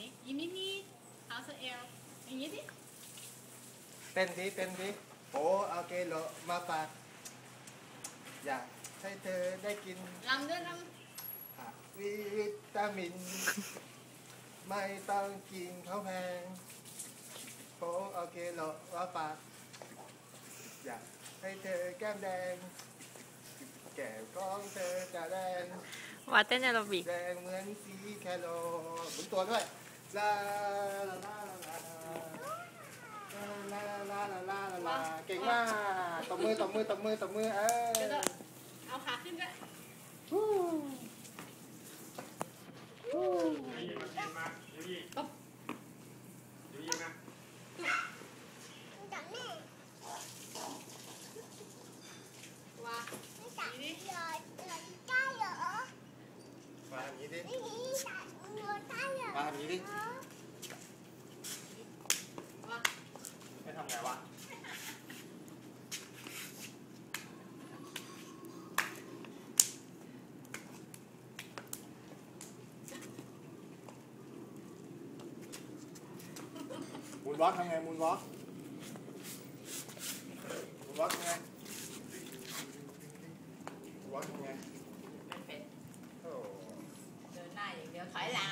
นี้อีมิมีเท้าสะเอลอย่างนี้ดิเต้นดิเต้นดิโอ้เอาเกโลมาฝากอยากให้เธอได้กินลำด้วยลผักวิตามิน ไม่ต้องกินข้าวแพงโอ้เอาเกโลมาฝากอยากให้เธอแก้มแดง แก้มของเธอจะแดง ว่าเต้นแอโรบิกแรงเหมือนสีแคโรหมุนตัวด้วยลาลาลาลาลาลาลาลาลาลาลาเก่งมากตบมือตบมือตบมือตบมือเอำเดี๋ยวอ nhìn đi. Ba làm gì đi. Cái thằng này bạn muốn bót không em muốn bót muốn bót không em phải làm